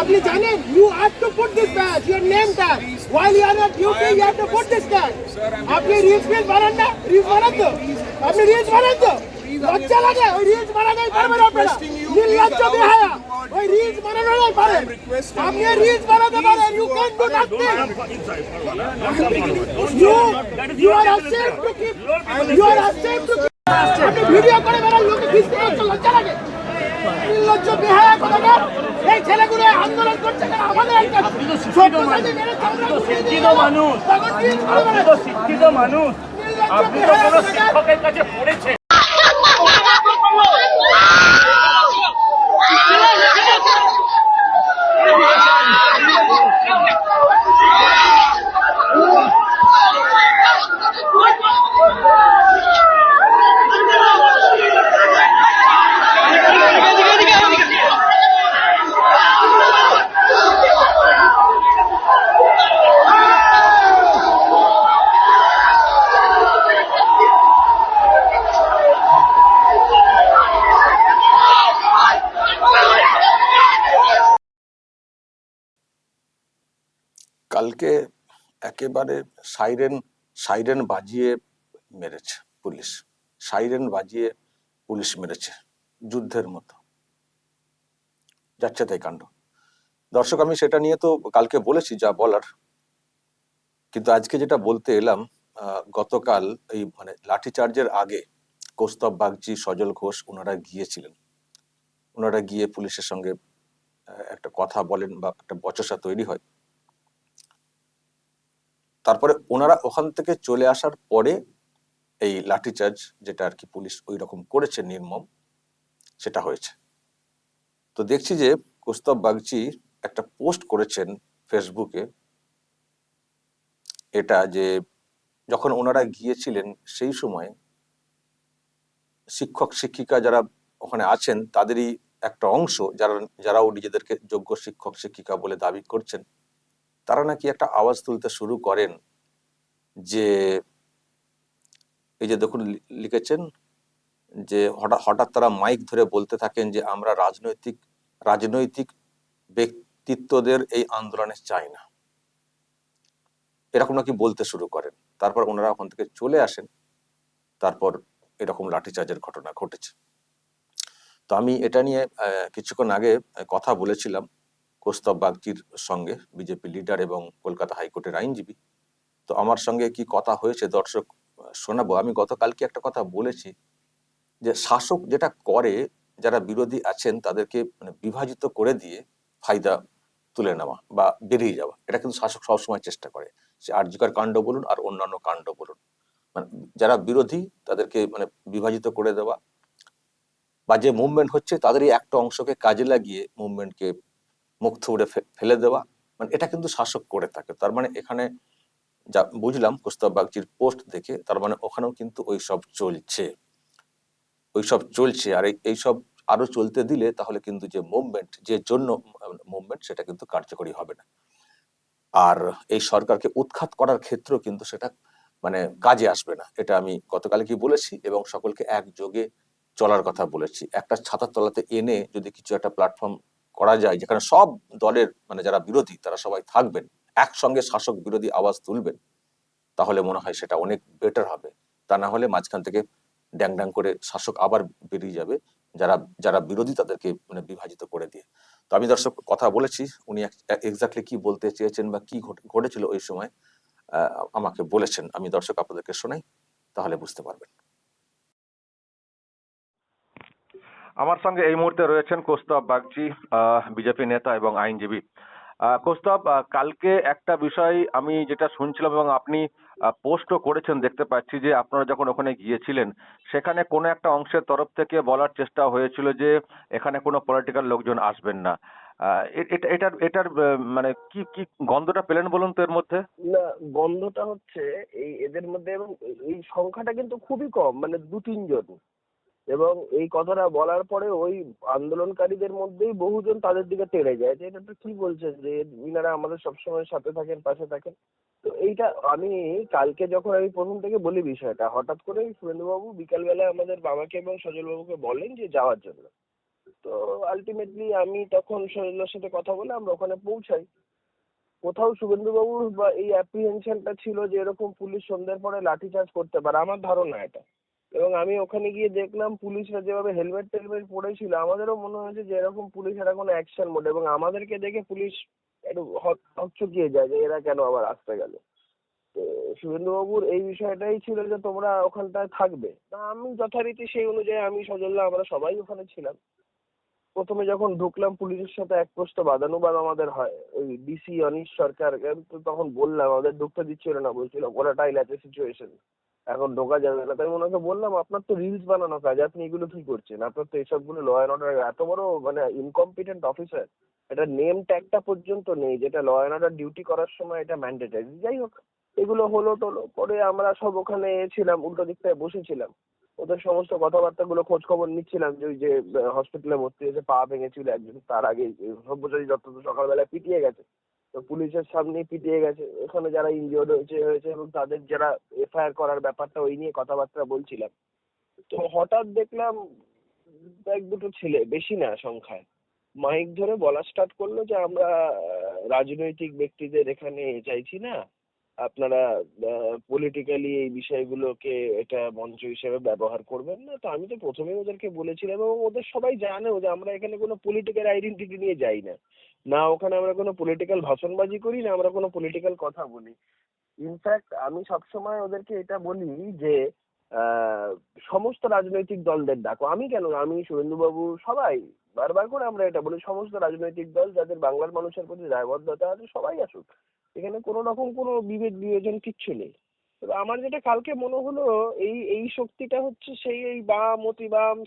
আপনি জানেন you have to put this badge your name tag while you are at duty you have to put this tag আপনি reels feels বানান না reels বানান তো আপনি রিলস বানান তো লজ্জা লাগে ওই রিলস বানানোই পারবেন আপনারা নির্লজ্জ বেহায়া ওই রিলস বানানোই পারেন আপনি রিলস বানাতে পারেন you can do nothing You, you are ashamed to keep, you are ashamed to keep, আপনি ভিডিও করে বেড়ান লোকে খিস্তি করছে লজ্জা লাগে নির্লজ্জ বেহায়া কোথাকার এই ছেলেগুলো আন্দোলন করছে কেন আমাদের একটা শিক্ষিত মানুষ। শিক্ষিত মানুষ। শিক্ষিত মানুষ। আপনি তো কোনো শিক্ষকের কাছে পড়েছেন কালকে একেবারে সাইরেন সাইরেন বাজিয়ে মেরেছে পুলিশ। সাইরেন বাজিয়ে পুলিশ মেরেছে যুদ্ধের মতো। যাচ্ছে তাই কাণ্ড। দর্শক, আমি সেটা নিয়ে তো কালকে বলেছি যা বলার। কিন্তু আজকে যেটা বলতে এলাম গতকাল এই মানে লাঠিচার্জের আগে কৌস্তব বাগচি, সজল ঘোষ ওনারা গিয়েছিলেন। ওনারা গিয়ে পুলিশের সঙ্গে একটা কথা বলেন বা একটা বচসা তৈরি হয়। তারপরে ওনারা ওখান থেকে চলে আসার পরে এই লাঠিচার্জ যেটা আর কি পুলিশ ওই রকম করেছে নির্মম, সেটা হয়েছে। তো দেখছি যে কৌস্তব বাগচি একটা পোস্ট করেছেন ফেসবুকে, এটা যে যখন ওনারা গিয়েছিলেন সেই সময় শিক্ষক, শিক্ষিকা যারা ওখানে আছেন, তাদেরই একটা অংশ যারা, যারাও নিজেদেরকে যোগ্য শিক্ষক, শিক্ষিকা বলে দাবি করছেন তারা নাকি একটা আওয়াজ তুলতে শুরু করেন যে, এই যে দেখুন লিখেছেন যে হঠাৎ হঠাৎ তারা মাইক ধরে বলতে থাকেন যে আমরা রাজনৈতিক রাজনৈতিক ব্যক্তিত্বদের এই আন্দোলনে চাই না। এরকম নাকি বলতে শুরু করেন। তারপর ওনারা ওখান থেকে চলে আসেন। তারপর এরকম লাঠিচার্জের ঘটনা ঘটেছে। তো আমি এটা নিয়ে কিছুক্ষণ আগে কথা বলেছিলাম। কৌস্তব বাগচির সঙ্গে বিজেপি লিডার এবং কলকাতা হাইকোর্টের আইনজীবী। তো আমার সঙ্গে কি কথা হয়েছে? দর্শক শোনাবো। আমি গতকালকে একটা কথা বলেছি যে শাসক যেটা করে, যারা বিরোধী আছেন তাদেরকে মানে বিভাজিত করে দিয়ে ফায়দা তুলে নেওয়া বা বেরিয়ে যাওয়া, এটা কিন্তু শাসক সবসময় চেষ্টা করে। সে আর্যিকর কাণ্ড বলুন আর অন্যান্য কাণ্ড বলুন। মানে যারা বিরোধী তাদেরকে মানে বিভাজিত করে দেওয়া বা যে মুভমেন্ট হচ্ছে তাদেরই একটা অংশকে কাজে লাগিয়ে মুভমেন্টকে মুখ থুবড়ে ফেলে দেওয়া। মানে এটা কিন্তু শাসক করে থাকে। তার মানে এখানে যা বুঝলাম কুস্তব বাগচির পোস্ট দেখে, তার মানে ওখানেও কিন্তু ওই সব চলছে। ওই সব চলছে। আর এই- এইসব আরও চলতে দিলে তাহলে কিন্তু যে মুভমেন্ট যে জন্য মুভমেন্ট সেটা কিন্তু কার্যকরী হবে না। আর এই সরকারকে উৎখাত করার ক্ষেত্রেও কিন্তু সেটা মানে কাজে আসবে না। এটা আমি গতকালে কি বলেছি এবং সকলকে একযোগে চলার কথা বলেছি। একটা ছাতার তলাতে এনে যদি কিছু একটা প্ল্যাটফর্ম করা যায়, যেখানে সব দলের মানে যারা বিরোধী তারা সবাই থাকবেন, একসঙ্গে শাসক বিরোধী আওয়াজ তুলবেন, তাহলে মনে হয় সেটা অনেক বেটার হবে। তা না হলে মাঝখান থেকে ড্যাং ড্যাং করে শাসক আবার বেরিয়ে যাবে, যারা যারা বিরোধী তাদেরকে মানে বিভাজিত করে দিয়ে। তো আমি দর্শক, কথা বলেছি, উনি এক্স্যাক্টলি কি বলতে চেয়েছেন বা কি ঘটেছিল ওই সময় আমাকে বলেছেন, আমি দর্শক আপনাদেরকে শোনাই, তাহলে বুঝতে পারবেন। আমার সঙ্গে এই মুহূর্তে রয়েছেন কৌস্তব বাগচি বিজেপি নেতা এবং আইনজীবী। কৌস্তব কালকে একটা বিষয় আমি যেটা শুনছিলাম এবং আপনি পোস্টও করেছেন, দেখতে পাচ্ছি যে আপনারা যখন ওখানে গিয়েছিলেন, সেখানে কোনো একটা অংশের তরফ থেকে বলার চেষ্টা হয়েছিল যে এখানে কোনো পলিটিক্যাল লোকজন আসবেন না। এটা, এটার এটার মানে কি কি গন্ধটা পেলেন বলুন তো এর মধ্যে? না, গন্ধটা হচ্ছে এই এদের মধ্যে এবং এই সংখ্যাটা কিন্তু খুবই কম মানে দু তিনজন এবং এই কথাটা বলার পরে ওই আন্দোলনকারীদের মধ্যেই বহুজন তাদের দিকে তেড়ে যায় যে, এটা তো কি বলছেন যে ইনারা আমাদের সবসময় সাথে থাকেন, পাশে থাকেন? তো এইটা আমি কালকে যখন আমি প্রথম থেকে বলি বিষয়টা, হঠাৎ করে সুরেন্দ্রবাবু বিকালবেলা আমাদের বাবাকে এবং সজলবাবুকে বলেন যে যাওয়ার জন্য। তো আলটিমেটলি আমি তখন শৈলের সাথে কথা বলে আমরা ওখানে পৌঁছাই। কোথাও শুভেন্দুবাবুর বা এই অ্যাপ্রিহেনশনটা ছিল যে, এরকম পুলিশ সন্ধ্যের পরে লাঠিচার্জ করতে পারে, আমার ধারণা এটা। এবং আমি ওখানে গিয়ে দেখলাম পুলিশরা যেভাবে হেলমেট টেলমেট পরেছিল, আমাদেরও মনে হয়েছে যে এরকম পুলিশ এরা কোনো অ্যাকশন মোড এবং আমাদেরকে দেখে পুলিশ একটু হক- হকচকিয়ে যায় যে এরা কেন আবার আসতে গেল। শুভেন্দুবাবুর এই বিষয়টাই ছিল যে তোমরা ওখানটায় থাকবে। তা আমি যথারীতি সেই অনুযায়ী আমি সজল্লা আমরা সবাই ওখানে ছিলাম। প্রথমে যখন ঢুকলাম, পুলিশের সাথে এক প্রশ্ন বাদানুবাদ আমাদের হয়। ওই ডিসি অনিশ সরকার তখন বললাম, আমাদের ঢুকতে দিচ্ছিল না, বলছিল ভোলাটাইল আছে সিচুয়েশন এখন ঢোকা যাবে না। তাই ওনাকে বললাম, আপনার তো রিলস বানানো কাজ, আপনি এগুলো কি করছেন? আপনার তো এসবগুলো ল অ্যান্ড অর্ডার এত বড় মানে ইনকম্পিটেন্ট অফিসার এটা নেম ট্যাগটা পর্যন্ত নেই, যেটা ল অ্যান্ড অর্ডার ডিউটি করার সময় এটা ম্যান্ডেটারি যাই হোক, এগুলো হলো টলো। পরে আমরা সব ওখানে ছিলাম, উল্টো দিকটায় বসেছিলাম। ওদের সমস্ত কথাবার্তা গুলো খোঁজ খবর নিচ্ছিলাম যে ওই যে হসপিটালে ভর্তি হয়েছে, পা ভেঙেছিল একজন, তার আগে সব্যসাচী দত্ত তো সকালবেলা পিটিয়ে গেছে। তো পুলিশের সামনেই পিটিয়ে গেছে। ওখানে যারা ইনজিওর্ড হয়েছে হয়েছে এবং তাদের যারা এফআইআর করার ব্যাপারটা ওই নিয়ে কথাবার্তা বলছিলাম। তো হঠাৎ দেখলাম এক দুটো ছেলে, বেশি না সংখ্যায়। মাইক ধরে বলা স্টার্ট করল যে আমরা রাজনৈতিক ব্যক্তিদের এখানে চাইছি না। আপনারা পলিটিক্যালি এই বিষয়গুলোকে এটা মঞ্চ হিসেবে ব্যবহার করবেন না। তো আমি তো প্রথমেই ওদেরকে বলেছিলাম এবং ওদের সবাই জানেও যে আমরা এখানে কোনো পলিটিক্যাল আইডেন্টিটি নিয়ে যাই না। না, ওখানে আমরা কোনো পলিটিক্যাল ভাষণবাজি করি না, আমরা কোনো পলিটিক্যাল কথা বলি। ইনফ্যাক্ট আমি সবসময় ওদেরকে এটা বলি যে সমস্ত রাজনৈতিক দলদের ডাকো। আমি কেন? আমি শুভেন্দুবাবু সবাই। বারবার করে আমরা এটা বলি, সমস্ত রাজনৈতিক দল যাদের বাংলার মানুষের প্রতি দায়বদ্ধতা আছে, সবাই আসুক। এখানে কোনো রকম কোনো বিভেদ, বিয়োজন কিচ্ছু নেই। তবে আমার যেটা কালকে মনে হলো, এই এই শক্তিটা হচ্ছে সেই, এই বাম অতি বাম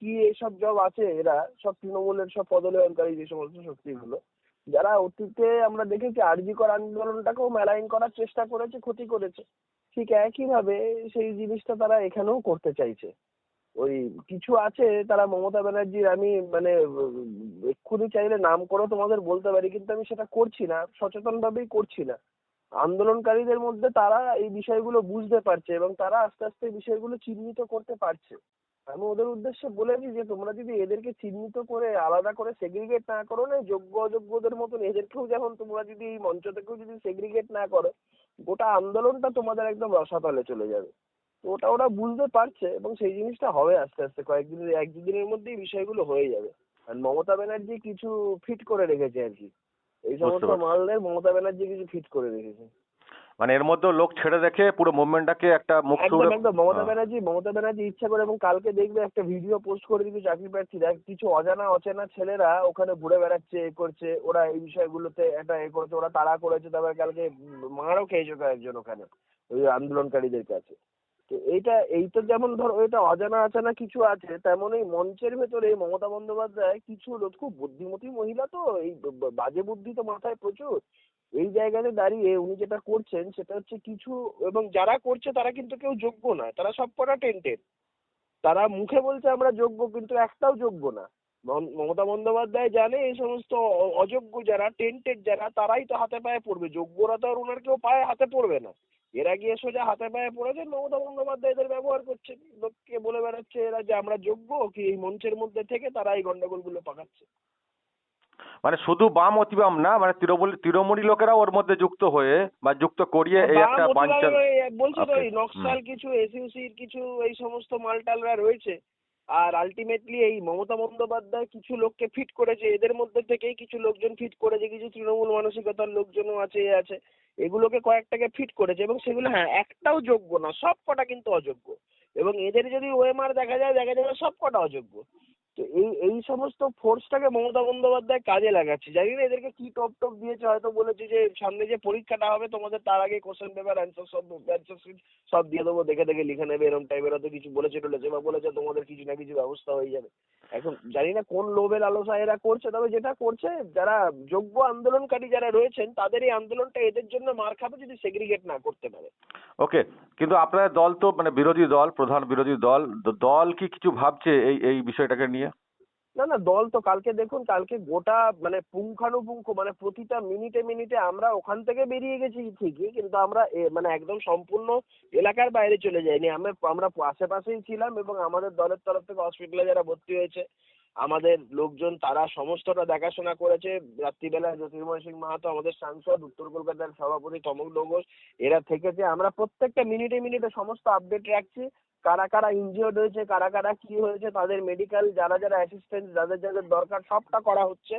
কি এসব সব আছে এরা, সব তৃণমূলের সব পদলেয়নকারী যে সমস্ত শক্তিগুলো যারা অতীতে আমরা দেখেছি আরজিকর আন্দোলনটাকেও মেলাইন করার চেষ্টা করেছে, ক্ষতি করেছে, ঠিক একইভাবে সেই জিনিসটা তারা এখানেও করতে চাইছে। ওই কিছু আছে, তারা মমতা ব্যানার্জির আমি মানে এক্ষুনি চাইলে নাম করে তোমাদের বলতে পারি, কিন্তু আমি সেটা করছি না সচেতন ভাবেই করছি না। আন্দোলনকারীদের মধ্যে তারা এই বিষয়গুলো বুঝতে পারছে এবং তারা আস্তে আস্তে বিষয়গুলো চিহ্নিত করতে পারছে। আমি ওদের উদ্দেশ্যে বলেছি যে তোমরা যদি এদেরকে চিহ্নিত করে আলাদা করে সেগ্রিগেট না করো না যোগ্য অযোগ্যদের মতন এদেরকেও যেমন তোমরা যদি এই মঞ্চ থেকেও যদি সেগ্রিগেট না করো গোটা আন্দোলনটা তোমাদের একদম রসাতলে চলে যাবে। তো ওটা ওরা বুঝতে পারছে এবং সেই জিনিসটা হবে আস্তে আস্তে কয়েকদিন এক দুদিনের মধ্যেই বিষয়গুলো হয়ে যাবে। আর মমতা ব্যানার্জি কিছু ফিট করে রেখেছে আর কি। এই সমস্ত। মালদের মমতা ব্যানার্জি কিছু ফিট করে রেখেছে। মানে এর মধ্যেও লোক ছেড়ে রেখে পুরো মুভমেন্টটাকে একটা মুখ একদম একদম। মমতা হ্যাঁ। ব্যানার্জি মমতা ব্যানার্জি ইচ্ছা করে এবং কালকে দেখবে একটা ভিডিও পোস্ট করে দিবি চাকরি প্রার্থীরা কিছু অজানা অচেনা ছেলেরা ওখানে ঘুরে বেড়াচ্ছে এ করছে ওরা এই বিষয়গুলোতে একটা এ করেছে ওরা তাড়া করেছে তারপরে কালকে মারও খেয়েছে কয়েকজন ওখানে ওই আন্দোলনকারীদের কাছে। তো এইটা এই তো যেমন ধরো এটা অজানা অজানা কিছু আছে তেমন এই মঞ্চের ভেতরে মমতা বন্দ্যোপাধ্যায় কিছু লোক খুব বুদ্ধিমতী মহিলা তো এই বাজে বুদ্ধি তো মাথায় প্রচুর। এই জায়গাতে দাঁড়িয়ে উনি যেটা করছেন সেটা হচ্ছে কিছু, এবং যারা করছে তারা কিন্তু কেউ যোগ্য না, তারা সব কটা টেন্টেড তারা মুখে বলছে আমরা যোগ্য, কিন্তু একটাও যোগ্য না। মমতা বন্দ্যোপাধ্যায় জানে এই সমস্ত অযোগ্য যারা টেন্টেড যারা, তারাই তো হাতে পায়ে পড়বে। যোগ্যরা তো আর ওনার কেউ পায়ে হাতে পড়বে না। এরা গিয়ে সোজা হাতে পায়ে পড়েছে মমতা বন্দ্যোপাধ্যায় এদের ব্যবহার করছে লোককে বলে বেড়াচ্ছে এরা যে আমরা যোগ্য, কি এই মঞ্চের মধ্যে থেকে তারা এই গন্ডগোলগুলো পাকাচ্ছে। মানে শুধু বাম অতি বাম না মানে তৃণমূল তৃণমূলী লোকেরাও ওর মধ্যে যুক্ত হয়ে বা যুক্ত করিয়ে এই একটা বাঞ্চাল বলছি তো এই নকশাল কিছু এসইউসির কিছু এই সমস্ত মালটালরা রয়েছে। আর আলটিমেটলি এই মমতা বন্দ্যোপাধ্যায় কিছু লোককে ফিট করেছে এদের মধ্যে থেকেই কিছু লোকজন ফিট করেছে কিছু তৃণমূল মানসিকতার লোকজনও আছে এ আছে। এগুলোকে কয়েকটাকে ফিট করেছে এবং সেগুলো হ্যাঁ একটাও যোগ্য না সব কটা কিন্তু অযোগ্য। এবং এদের যদি ওএমআর দেখা যায় দেখা যাবে সব কটা অযোগ্য। তো এই এই সমস্ত ফোর্সটাকে মমতা বন্দ্যোপাধ্যায় কাজে লাগাচ্ছে। জানি না এদেরকে কি টপ টপ দিয়েছে, হয়তো বলেছে যে সামনে যে পরীক্ষাটা হবে, তোমাদের তার আগে কোশ্চেন পেপার অ্যান্সার সব অ্যান্সার শিট সব দিয়ে দেবো, দেখে দেখে লিখে নেবে এরকম টাইপের হয়তো কিছু বলেছে টলেছে বা বলেছে, তোমাদের কিছু না কিছু ব্যবস্থা হয়ে যাবে। এখন জানি না কোন লোভের আলোচনা এরা করছে, তবে যেটা করছে, যারা যোগ্য আন্দোলনকারী যারা রয়েছেন, তাদের এই আন্দোলনটা এদের জন্য মার খাবে যদি সেগ্রিগেট না করতে পারে। ওকে কিন্তু আপনার দল তো মানে বিরোধী দল, প্রধান বিরোধী দল দল কি কিছু ভাবছে এই এই বিষয়টাকে নিয়ে? না না, দল তো কালকে দেখুন, কালকে গোটা মানে পুঙ্খানুপুঙ্খ মানে প্রতিটা মিনিটে মিনিটে আমরা ওখান থেকে বেরিয়ে গেছি ঠিকই, কিন্তু আমরা মানে একদম সম্পূর্ণ এলাকার বাইরে চলে যাইনি। আমরা আমরা আশেপাশেই ছিলাম এবং আমাদের দলের তরফ থেকে হসপিটালে যারা ভর্তি হয়েছে, আমাদের লোকজন তারা সমস্তটা দেখাশোনা করেছে। রাত্রিবেলা জ্যোতির্ময় সিং মাহাতো আমাদের সাংসদ, উত্তর কলকাতার সভাপতি তমক ঘোষ এরা থেকেছে। আমরা প্রত্যেকটা মিনিটে মিনিটে সমস্ত আপডেট রাখছি। কারা কারা ইনজিওর্ড হয়েছে, কারা কারা কি হয়েছে, তাদের মেডিকেল যারা যারা অ্যাসিস্ট্যান্ট যাদের যাদের দরকার, সবটা করা হচ্ছে।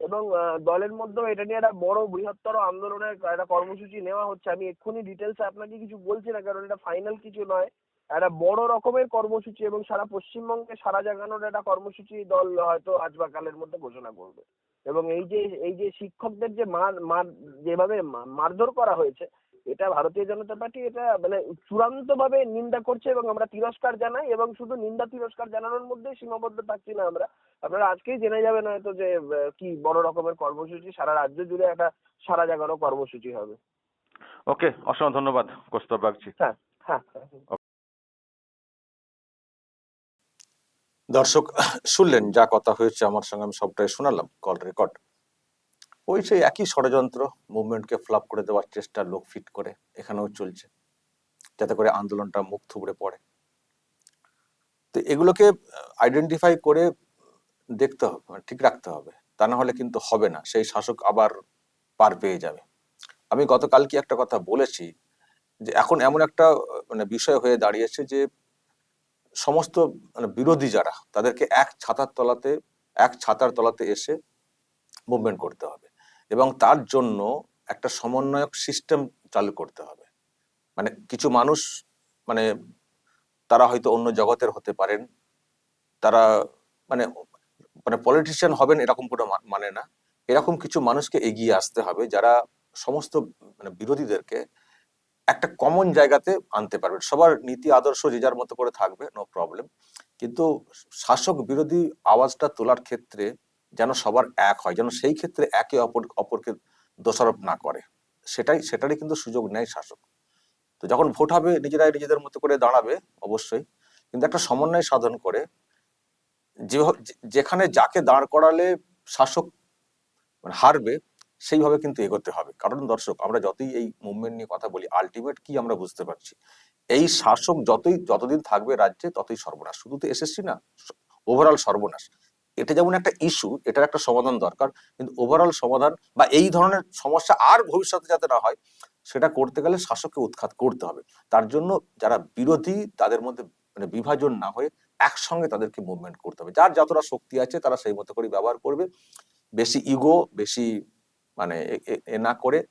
এবং দলের মধ্যেও এটা নিয়ে একটা বড় বৃহত্তর আন্দোলনের একটা কর্মসূচি নেওয়া হচ্ছে। আমি এক্ষুনি ডিটেলস আপনাকে কিছু বলছি না, কারণ এটা ফাইনাল কিছু নয়। একটা বড় রকমের কর্মসূচি এবং সারা পশ্চিমবঙ্গে সারা জাগানোর একটা কর্মসূচি দল হয়তো আজ বা কালের মধ্যে ঘোষণা করবে। এবং এই যে এই যে শিক্ষকদের যে মার মার, যেভাবে মারধর করা হয়েছে এটা ভারতীয় জনতা পার্টি এটা মানে চূড়ান্ত ভাবে নিন্দা করছে এবং আমরা তিরস্কার জানাই এবং শুধু নিন্দা তিরস্কার জানানোর মধ্যেই সীমাবদ্ধ থাকছি না আমরা। আপনারা আজকেই জেনে যাবেন হয়তো যে কি বড় রকমের কর্মসূচি সারা রাজ্য জুড়ে একটা সারা জাগানো কর্মসূচি হবে। ওকে অসংখ্য ধন্যবাদ কৌস্তব বাগচি হ্যাঁ হ্যাঁ হ্যাঁ। দর্শক শুনলেন যা কথা হয়েছে আমার সঙ্গে আমি সবটাই শোনালাম কল রেকর্ড। ওই সেই একই ষড়যন্ত্র মুভমেন্টকে ফ্লাপ করে দেওয়ার চেষ্টা লোক ফিট করে এখানেও চলছে, যাতে করে আন্দোলনটা মুখ থুবড়ে পড়ে। তো এগুলোকে আইডেন্টিফাই করে দেখতে হবে মানে ঠিক রাখতে হবে, তা না হলে কিন্তু হবে না, সেই শাসক আবার পার পেয়ে যাবে। আমি গতকাল কি একটা কথা বলেছি যে এখন এমন একটা মানে বিষয় হয়ে দাঁড়িয়েছে যে সমস্ত মানে বিরোধী যারা, তাদেরকে এক ছাতার তলাতে, এক ছাতার তলাতে এসে মুভমেন্ট করতে হবে। এবং তার জন্য একটা সমন্বয়ক সিস্টেম চালু করতে হবে। মানে কিছু মানুষ মানে তারা হয়তো অন্য জগতের হতে পারেন, তারা মানে মানে পলিটিশিয়ান হবেন এরকম কোনো মানে না। এরকম কিছু মানুষকে এগিয়ে আসতে হবে যারা সমস্ত মানে বিরোধীদেরকে একটা কমন জায়গাতে আনতে পারবে সবার নীতি আদর্শ যে যার মতো করে থাকবে নো প্রবলেম কিন্তু শাসক বিরোধী আওয়াজটা তোলার ক্ষেত্রে যেন সবার এক হয়, যেন সেই ক্ষেত্রে একে অপর, অপরকে দোষারোপ না করে। সেটাই, সেটারই কিন্তু সুযোগ নেয় শাসক। তো যখন ভোট হবে, নিজেরাই নিজেদের মতো করে দাঁড়াবে, অবশ্যই। কিন্তু একটা সমন্বয় সাধন করে যেখানে যাকে দাঁড় করালে শাসক মানে হারবে, সেইভাবে কিন্তু এগোতে হবে। কারণ দর্শক, আমরা যতই এই মুভমেন্ট নিয়ে কথা বলি, আলটিমেট কি আমরা বুঝতে পারছি? এই শাসক যতই, যতদিন থাকবে রাজ্যে, ততই সর্বনাশ। শুধু তো এসএসসি না ওভারঅল সর্বনাশ। এটা যেমন একটা ইস্যু এটার একটা সমাধান দরকার। কিন্তু ওভারঅল সমাধান বা এই ধরনের সমস্যা আর ভবিষ্যতে যাতে না হয়, সেটা করতে গেলে শাসককে উৎখাত করতে হবে। তার জন্য যারা বিরোধী, তাদের মধ্যে মানে বিভাজন না হয়ে একসঙ্গে তাদেরকে মুভমেন্ট করতে হবে। যার যতটা শক্তি আছে, তারা সেই মতো করে ব্যবহার করবে। বেশি ইগো বেশি মানে এ- না করে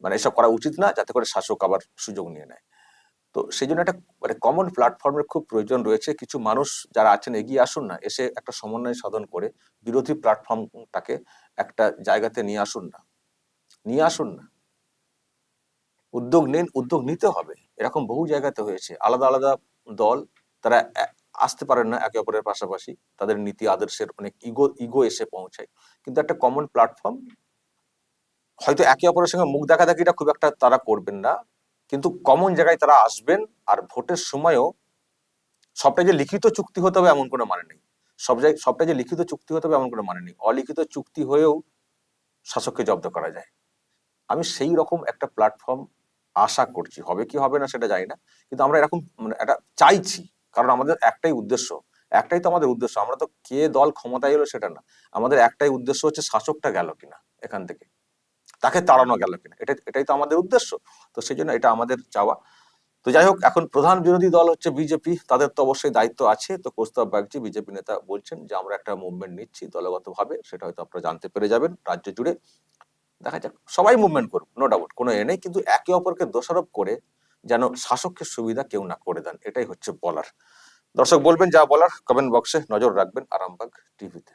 মানে এসব করা উচিত না, যাতে করে শাসক আবার সুযোগ নিয়ে নেয়। তো সেই জন্য একটা মানে কমন প্ল্যাটফর্মের খুব প্রয়োজন রয়েছে। কিছু মানুষ যারা আছেন এগিয়ে আসুন না, এসে একটা সমন্বয় সাধন করে বিরোধী প্ল্যাটফর্মটাকে একটা জায়গাতে নিয়ে আসুন না। নিয়ে আসুন না। উদ্যোগ নিন, উদ্যোগ নিতে হবে। এরকম বহু জায়গাতে হয়েছে। আলাদা আলাদা দল, তারা আসতে পারেন না একে অপরের পাশাপাশি। তাদের নীতি আদর্শের অনেক ইগো ইগো এসে পৌঁছায়। কিন্তু একটা কমন প্ল্যাটফর্ম হয়তো একে অপরের সঙ্গে মুখ দেখাদেখিটা খুব একটা তারা করবেন না। কিন্তু কমন জায়গায় তারা আসবেন আর ভোটের সময়ও সবটাই যে লিখিত চুক্তি হতে হবে এমন কোনো মানে নেই। সব জায়গায় সবটাই যে লিখিত চুক্তি হতে হবে এমন কোনো মানে নেই। অলিখিত চুক্তি হয়েও শাসককে জব্দ করা যায়। আমি সেই রকম একটা প্ল্যাটফর্ম আশা করছি। হবে কি হবে না সেটা জানি না। কিন্তু আমরা এরকম মানে একটা চাইছি। কারণ আমাদের একটাই উদ্দেশ্য। একটাই তো আমাদের উদ্দেশ্য। আমরা তো কে দল ক্ষমতায় এলো সেটা না। আমাদের একটাই উদ্দেশ্য হচ্ছে শাসকটা গেল কিনা এখান থেকে। তাকে তাড়ানো গেল কিনা? এটা এটাই তো আমাদের উদ্দেশ্য। তো সেই জন্য এটা আমাদের চাওয়া। তো যাই হোক, এখন প্রধান বিরোধী দল হচ্ছে বিজেপি। তাদের তো অবশ্যই দায়িত্ব আছে। তো কৌস্তব ব্যাগজি বিজেপি নেতা বলছেন যে, আমরা একটা মুভমেন্ট নিচ্ছি দলগতভাবে। সেটা হয়তো আপনারা জানতে পেরে যাবেন রাজ্য জুড়ে। দেখা যাক। সবাই মুভমেন্ট করুক নো ডাউট কোনো এ নেই। কিন্তু একে অপরকে দোষারোপ করে যেন শাসকের সুবিধা কেউ না করে দেন, এটাই হচ্ছে বলার। দর্শক বলবেন যা বলার কমেন্ট বক্সে নজর রাখবেন আরামবাগ টিভিতে